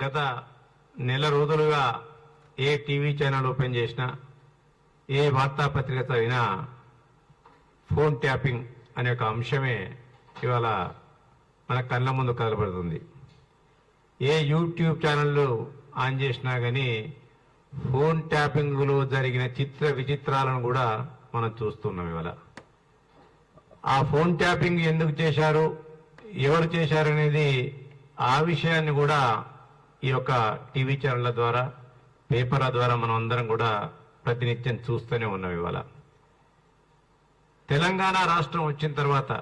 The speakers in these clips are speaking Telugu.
గత నెల రోజులుగా ఏ టీవీ ఛానల్ ఓపెన్ చేసినా ఏ వార్తాపత్రిక చదివినా ఫోన్ ట్యాపింగ్ అనే ఒక అంశమే ఇవాళ మన కళ్ళ ముందు కదలబడుతుంది ఏ యూట్యూబ్ ఛానళ్ళు ఆన్ చేసినా కానీ ఫోన్ ట్యాపింగ్లో జరిగిన చిత్ర విచిత్రాలను కూడా మనం చూస్తున్నాం ఇవాళ. ఆ ఫోన్ ట్యాపింగ్ ఎందుకు చేశారు ఎవరు చేశారు అనేది ఆ విషయాన్ని కూడా ఈ యొక్క టీవీ ఛానళ్ళ ద్వారా పేపర్ల ద్వారా మనం అందరం కూడా ప్రతినిత్యం చూస్తూనే ఉన్నాం ఇవాళ. తెలంగాణ రాష్ట్రం వచ్చిన తర్వాత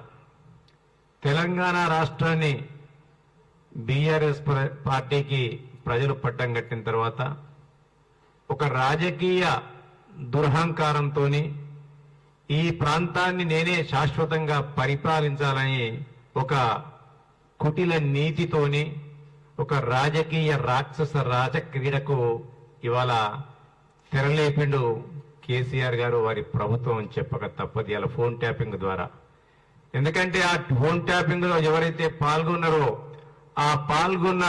తెలంగాణ రాష్ట్రాన్ని బీఆర్ఎస్ పార్టీకి ప్రజలు పట్టం కట్టిన తర్వాత ఒక రాజకీయ దురహంకారంతో ఈ ప్రాంతాన్ని నేనే శాశ్వతంగా పరిపాలించాలని ఒక కుటిల నీతితోని ఒక రాజకీయ రాక్షస రాజక్రీడకు ఇవాళ తెరలేపిండు కేసీఆర్ గారు వారి ప్రభుత్వం అని చెప్పక తప్పది. ఇలా ఫోన్ ట్యాపింగ్ ద్వారా. ఎందుకంటే ఆ ఫోన్ ట్యాపింగ్లో ఎవరైతే పాల్గొన్నారో ఆ పాల్గొన్న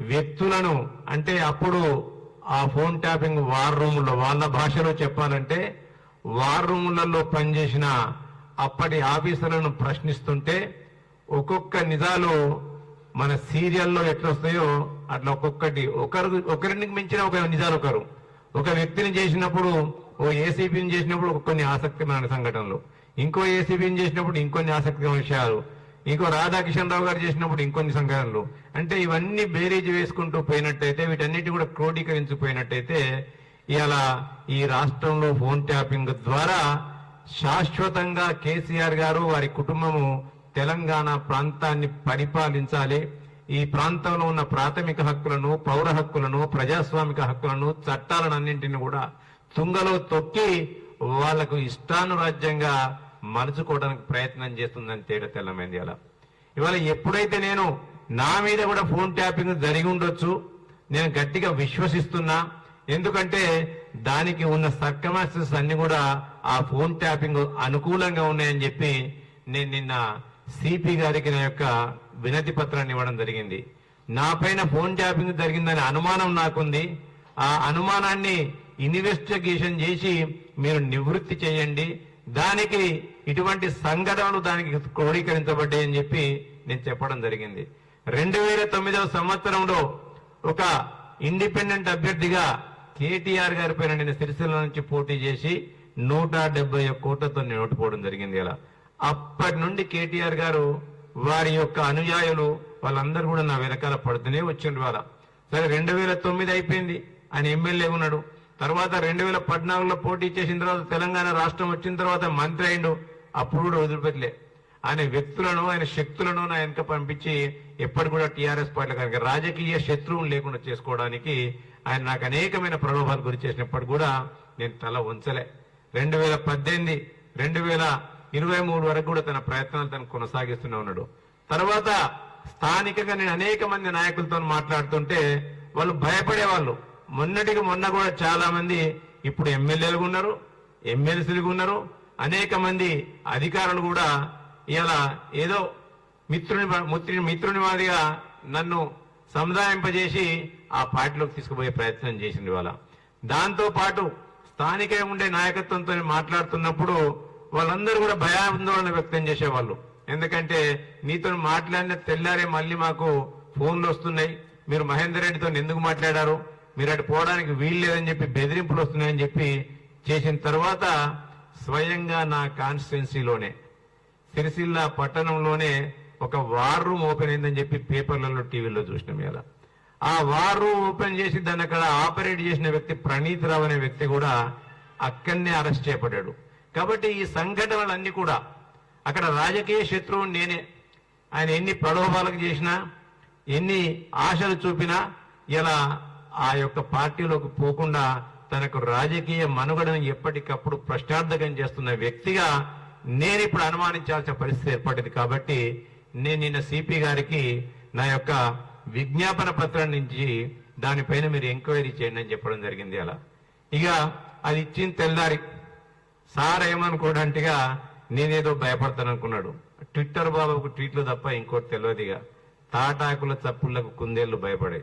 వ్యక్తులను అంటే అప్పుడు ఆ ఫోన్ ట్యాపింగ్ వార్ రూముల్లో వాళ్ళ భాషలో చెప్పాలంటే వార్ రూములలో పనిచేసిన అప్పటి ఆఫీసర్లను ప్రశ్నిస్తుంటే ఒక్కొక్క నిజాలు మన సీరియల్లో ఎట్లా వస్తాయో అట్లా ఒక్కొక్కటి. ఒకరు ఒకరికి మించిన ఒక నిజాలు ఒకరు. ఒక వ్యక్తిని చేసినప్పుడు ఓ ఏసీపీని చేసినప్పుడు కొన్ని ఆసక్తికరమైన సంఘటనలు. ఇంకో ఏసీపీని చేసినప్పుడు ఇంకొన్ని ఆసక్తికరమైన విషయాలు. ఇంకో రాధాకిషన్ రావు గారు చేసినప్పుడు ఇంకొన్ని సంఘటనలు. అంటే ఇవన్నీ బేరీజ్ వేసుకుంటూ పోయినట్టయితే వీటన్నిటి కూడా క్రోడీకరించిపోయినట్టయితే ఇలా ఈ రాష్ట్రంలో ఫోన్ ట్యాపింగ్ ద్వారా శాశ్వతంగా కేసీఆర్ గారు వారి కుటుంబము తెలంగాణ ప్రాంతాన్ని పరిపాలించాలి. ఈ ప్రాంతంలో ఉన్న ప్రాథమిక హక్కులను పౌర హక్కులను ప్రజాస్వామిక హక్కులను చట్టాలను అన్నింటిని కూడా తుంగలో తొక్కి వాళ్ళకు ఇష్టానురాజ్యంగా మలుచుకోవడానికి ప్రయత్నం చేస్తుందని తేడా తెల్లమైంది అలా ఇవాళ ఎప్పుడైతే నేను నా మీద కూడా ఫోన్ ట్యాపింగ్ జరిగి ఉండొచ్చు నేను గట్టిగా విశ్వసిస్తున్నా ఎందుకంటే దానికి ఉన్న సర్కమాస్టర్స్ అన్ని కూడా ఆ ఫోన్ ట్యాపింగ్ అనుకూలంగా ఉన్నాయని చెప్పి నేను నిన్న సిపి గారికి నా యొక్క వినతి పత్రాన్ని ఇవ్వడం జరిగింది. నా పైన ఫోన్ ట్యాపింగ్ జరిగిందనే అనుమానం నాకుంది. ఆ అనుమానాన్ని ఇన్వెస్టిగేషన్ చేసి మీరు నివృత్తి చేయండి. దానికి ఇటువంటి సంఘటనలు దానికి క్రోడీకరించబడ్డాయని చెప్పి నేను చెప్పడం జరిగింది. రెండు వేల తొమ్మిదవ సంవత్సరంలో ఒక ఇండిపెండెంట్ అభ్యర్థిగా కేటీఆర్ గారి పైన నేను సిరిసిల్ల నుంచి పోటీ చేసి నూట డెబ్బై ఒక్క కోట్లతో నేను ఓటుపోవడం జరిగింది ఇలా. అప్పటి నుండి కేటీఆర్ గారు వారి యొక్క అనుయాయులు వాళ్ళందరూ కూడా నా వెనకాల పడుతూనే వచ్చిండ్రు వాళ్ళ. సరే రెండు వేల తొమ్మిది అయిపోయింది. ఆయన ఎమ్మెల్యే ఉన్నాడు. తర్వాత రెండు వేల పద్నాలుగులో పోటీ చేసిన తర్వాత తెలంగాణ రాష్ట్రం వచ్చిన తర్వాత మంత్రి అయిండు. అప్పుడు కూడా వదిలిపెట్టలే. ఆయన వ్యక్తులను ఆయన శక్తులను నా వెనక పంపించి ఎప్పటి కూడా టీఆర్ఎస్ పార్టీ కనుక రాజకీయ శత్రువులు లేకుండా చేసుకోవడానికి ఆయన నాకు అనేకమైన ప్రలోభాలు గురి చేసినప్పుడు కూడా నేను తల ఉంచలే రెండు వేల పద్దెనిమిది రెండు వేల ఇరవై మూడు వరకు కూడా తన ప్రయత్నాలు తను కొనసాగిస్తూనే ఉన్నాడు. తర్వాత స్థానికంగా నేను అనేక మంది నాయకులతో మాట్లాడుతుంటే వాళ్ళు భయపడేవాళ్ళు. మొన్నటికి మొన్న కూడా చాలా మంది ఇప్పుడు ఎమ్మెల్యేలు ఉన్నారు ఎమ్మెల్సీలు ఉన్నారు. అనేక మంది అధికారులు కూడా ఇలా ఏదో మిత్రుని మిత్రుని మిత్రుని మాదిగా నన్ను సముదాయింపజేసి ఆ పార్టీలోకి తీసుకుపోయే ప్రయత్నం చేసింది వాళ్ళ దాంతో పాటు స్థానికంగా ఉండే నాయకత్వంతో మాట్లాడుతున్నప్పుడు వాళ్ళందరూ కూడా భయాందోళన వ్యక్తం చేసేవాళ్ళు. ఎందుకంటే నీతో మాట్లాడిన తెల్లారే మళ్ళీ మాకు ఫోన్లు వస్తున్నాయి. మీరు మహేందర్ రెడ్డితో ఎందుకు మాట్లాడారు? మీరు అటు పోవడానికి వీలు లేదని చెప్పి బెదిరింపులు వస్తున్నాయని చెప్పి చేసిన తర్వాత స్వయంగా నా కాన్స్టిట్యున్సీలోనే సిరిసిల్ల పట్టణంలోనే ఒక వార్ రూమ్ ఓపెన్ అయిందని చెప్పి పేపర్లలో టీవీలో చూసినాం ఇలా ఆ వార్ రూమ్ ఓపెన్ చేసి దాన్ని అక్కడ ఆపరేట్ చేసిన వ్యక్తి ప్రణీత్ రావు అనే వ్యక్తి కూడా అక్కడనే అరెస్ట్ చేయబడ్డాడు. కాబట్టి ఈ సంఘటనలన్నీ కూడా అక్కడ రాజకీయ శత్రువు నేనే ఆయన ఎన్ని ప్రలోభాలకు చేసినా ఎన్ని ఆశలు చూపినా ఇలా ఆ యొక్క పార్టీలోకి పోకుండా తనకు రాజకీయ మనుగడను ఎప్పటికప్పుడు ప్రశ్నార్థకం చేస్తున్న వ్యక్తిగా నేను ఇప్పుడు అనుమానించాల్సిన పరిస్థితి ఏర్పడింది కాబట్టి నేను నిన్న సిపి గారికి నా యొక్క విజ్ఞాపన పత్రం నుంచి దానిపైన మీరు ఎంక్వైరీ చేయండి అని చెప్పడం జరిగింది అలా. ఇక అది ఇచ్చిన తెల్లారి సార్ ఏమనుకోడంటేగా నేనేదో భయపడతాను అనుకున్నాడు ట్విట్టర్ బాబుకు ట్వీట్లు తప్ప ఇంకోటి తెలియదుగా తాటాకుల చప్పుళ్ళకు కుందేళ్ళు భయపడే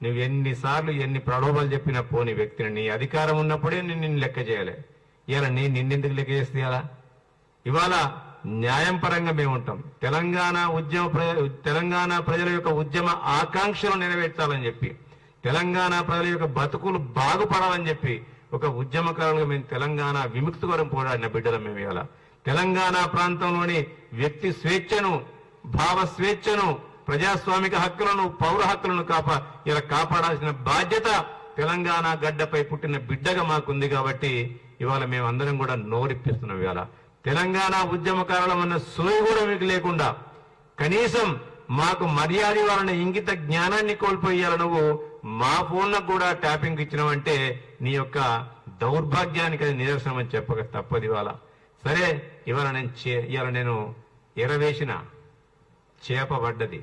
నువ్వు ఎన్నిసార్లు ఎన్ని ప్రలోభాలు చెప్పినా పోని వ్యక్తిని నీ అధికారం ఉన్నప్పుడే నేను నిన్ను లెక్క చేయాలి. ఇలా నేను నిన్నెందుకు లెక్క చేస్తే అలా ఇవాళ న్యాయం పరంగా మేము ఉంటాం తెలంగాణ ఉద్యమ తెలంగాణ ప్రజల యొక్క ఉద్యమ ఆకాంక్షలు నెరవేర్చాలని చెప్పి తెలంగాణ ప్రజల యొక్క బతుకులు బాగుపడాలని చెప్పి ఒక ఉద్యమకారులుగా మేము తెలంగాణ విముక్తి కొరకు పోరాడిన బిడ్డలం మేము ఇవాళ. తెలంగాణ ప్రాంతంలోని వ్యక్తి స్వేచ్ఛను భావ స్వేచ్ఛను ప్రజాస్వామిక హక్కులను పౌర హక్కులను కాపా ఇలా కాపాడాల్సిన బాధ్యత తెలంగాణ గడ్డపై పుట్టిన బిడ్డగా మాకుంది కాబట్టి ఇవాళ మేమందరం కూడా నోరిప్పిస్తున్నాం ఇవాళ. తెలంగాణ ఉద్యమకారులం అన్న సోయి కూడా మీకు లేకుండా కనీసం మాకు మర్యాద ఇవ్వాలన్న ఇంగిత జ్ఞానాన్ని కోల్పోయాల నువ్వు మా ఫోన్లకు కూడా ట్యాపింగ్ ఇచ్చినామంటే నీ యొక్క దౌర్భాగ్యానికి అది నిదర్శనం అని చెప్పక తప్పదు ఇవాళ. సరే ఇవాళ నేను ఇవాళ నేను ఎరవేసిన చేప పడ్డది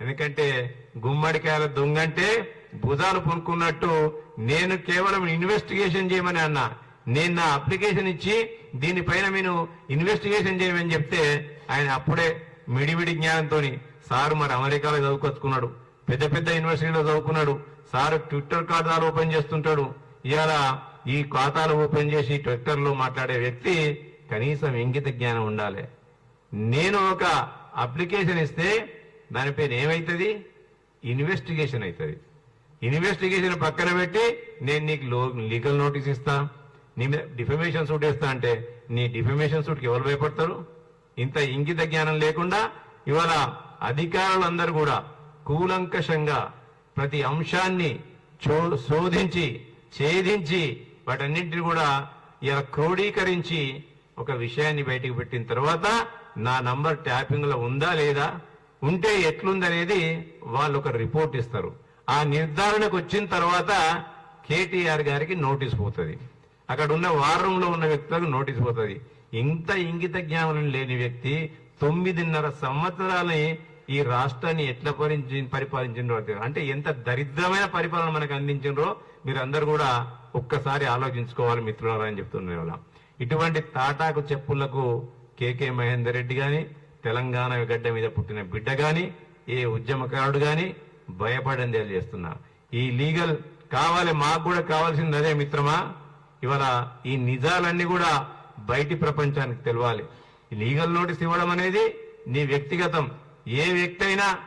ఎందుకంటే గుమ్మడికాయల దొంగంటే భుజాలు పునుకున్నట్టు నేను కేవలం ఇన్వెస్టిగేషన్ చేయమని అన్నా. నేను నా అప్లికేషన్ ఇచ్చి దీనిపైన నేను ఇన్వెస్టిగేషన్ చేయమని చెప్తే ఆయన అప్పుడే మిడిమిడి జ్ఞానంతోని సారు మరి అమెరికాలో చదువుకొచ్చుకున్నాడు. పెద్ద పెద్ద యూనివర్సిటీలో చదువుకున్నాడు. సార్ ట్విట్టర్ ఖాతాలు ఓపెన్ చేస్తుంటాడు. ఇవాళ ఈ ఖాతాలు ఓపెన్ చేసి ట్విట్టర్లో మాట్లాడే వ్యక్తి కనీసం ఇంగిత జ్ఞానం ఉండాలి. నేను ఒక అప్లికేషన్ ఇస్తే దానిపైన ఏమైతుంది? ఇన్వెస్టిగేషన్ అవుతుంది ఇన్వెస్టిగేషన్ పక్కన పెట్టి నేను నీకు లో- లీగల్ నోటీస్ ఇస్తా. నీ డిఫమేషన్ సూట్ వేస్తా అంటే నీ డిఫమేషన్ సూట్కి ఎవరు భయపడతారు? ఇంత ఇంగిత జ్ఞానం లేకుండా ఇవాళ అధికారులందరూ కూడా కూలంకషంగా ప్రతి అంశాన్ని చో- శోధించి ఛేదించి వాటన్నింటిని కూడా ఇలా క్రోడీకరించి ఒక విషయాన్ని బయటికి పెట్టిన తర్వాత నా నంబర్ ట్యాపింగ్లో ఉందా లేదా ఉంటే ఎట్లుందనేది వాళ్ళు ఒక రిపోర్ట్ ఇస్తారు. ఆ నిర్ధారణకు వచ్చిన తర్వాత కేటీఆర్ గారికి నోటీస్ పోతుంది. అక్కడ ఉన్న వారంలో ఉన్న వ్యక్తులకు నోటీస్ పోతుంది. ఇంత ఇంగిత జ్ఞానం లేని వ్యక్తి తొమ్మిదిన్నర సంవత్సరాలని ఈ రాష్ట్రాన్ని ఎట్లా పరించి పరిపాలించిండ్రో అంటే ఎంత దరిద్రమైన పరిపాలన మనకు అందించిండ్రో మీరందరూ కూడా ఒక్కసారి ఆలోచించుకోవాలి మిత్రులారా అని చెప్తున్నారు ఇవాళ. ఇటువంటి తాటాకు చెప్పులకు కేకే మహేందర్ రెడ్డి గాని తెలంగాణ గడ్డ మీద పుట్టిన బిడ్డ గాని ఏ ఉద్యమకారుడు గాని భయపడని తెలియజేస్తున్నా ఈ లీగల్ కావాలి మాకు కూడా కావాల్సింది అదే మిత్రమా? ఇవాళ ఈ నిజాలన్నీ కూడా బయటి ప్రపంచానికి తెలవాలి. ఈ లీగల్ నోటీస్ ఇవ్వడం అనేది నీ వ్యక్తిగతం ఏ వ్యక్తి అయినా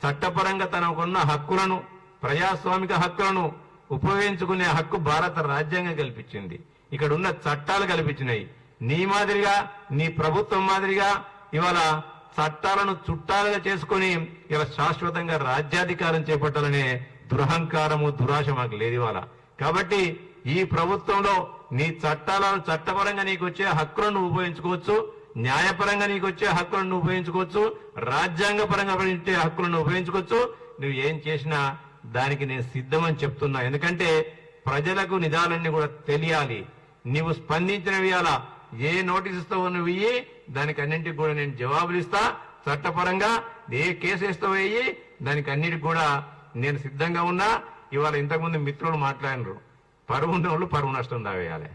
చట్టపరంగా తనకున్న హక్కులను ప్రజాస్వామిక హక్కులను ఉపయోగించుకునే హక్కు భారత రాజ్యాంగం కల్పించింది. ఇక్కడ ఉన్న చట్టాలు కల్పించినాయి. నీ మాదిరిగా నీ ప్రభుత్వం మాదిరిగా ఇవాళ చట్టాలను చుట్టాలుగా చేసుకొని ఇలా శాశ్వతంగా రాజ్యాధికారం చేపట్టాలనే దురహంకారము దురాశ మాకు లేదు ఇవాళ. కాబట్టి ఈ ప్రభుత్వంలో నీ చట్టాలను చట్టపరంగా నీకు వచ్చే హక్కులను ఉపయోగించుకోవచ్చు. న్యాయపరంగా నీకు వచ్చే హక్కులను ఉపయోగించుకోవచ్చు రాజ్యాంగ పరంగా ఇచ్చే హక్కులను ఉపయోగించుకోవచ్చు. నువ్వు ఏం చేసినా దానికి నేను సిద్ధమని చెప్తున్నా. ఎందుకంటే ప్రజలకు నిజాలన్నీ కూడా తెలియాలి. నీవు స్పందించినవి అలా ఏ నోటీస్ ఇస్తావో నువ్వు ఇయ్యి దానికి అన్నింటికి కూడా నేను జవాబులు ఇస్తా. చట్టపరంగా ఏ కేసు ఇస్తావో వెయ్యి దానికి అన్నిటికి కూడా నేను సిద్ధంగా ఉన్నా. ఇవాళ ఇంతకుముందు మిత్రులు మాట్లాడినరు. పరువు ఉన్న వాళ్ళు పరువు నష్టం దావేయాలి.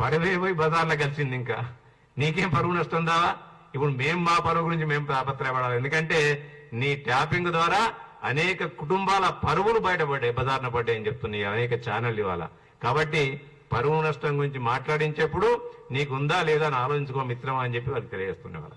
పరువే పోయి బజార్లో కలిసింది ఇంకా. నీకేం పరువు నష్టం దావా ఇప్పుడు మేం మా పరువు గురించి మేము తాపత్రయపడాలి. ఎందుకంటే నీ ట్యాపింగ్ ద్వారా అనేక కుటుంబాల పరువులు బయటపడ్డాయి బజార్న పడ్డాయని అని చెప్తున్నాయి అనేక ఛానల్ ఇవాళ. కాబట్టి పరువు నష్టం గురించి మాట్లాడించేప్పుడు నీకు ఉందా లేదా అని ఆలోచించుకో మిత్రమా అని చెప్పి వాళ్ళకి తెలియజేస్తున్నవాళ్ళ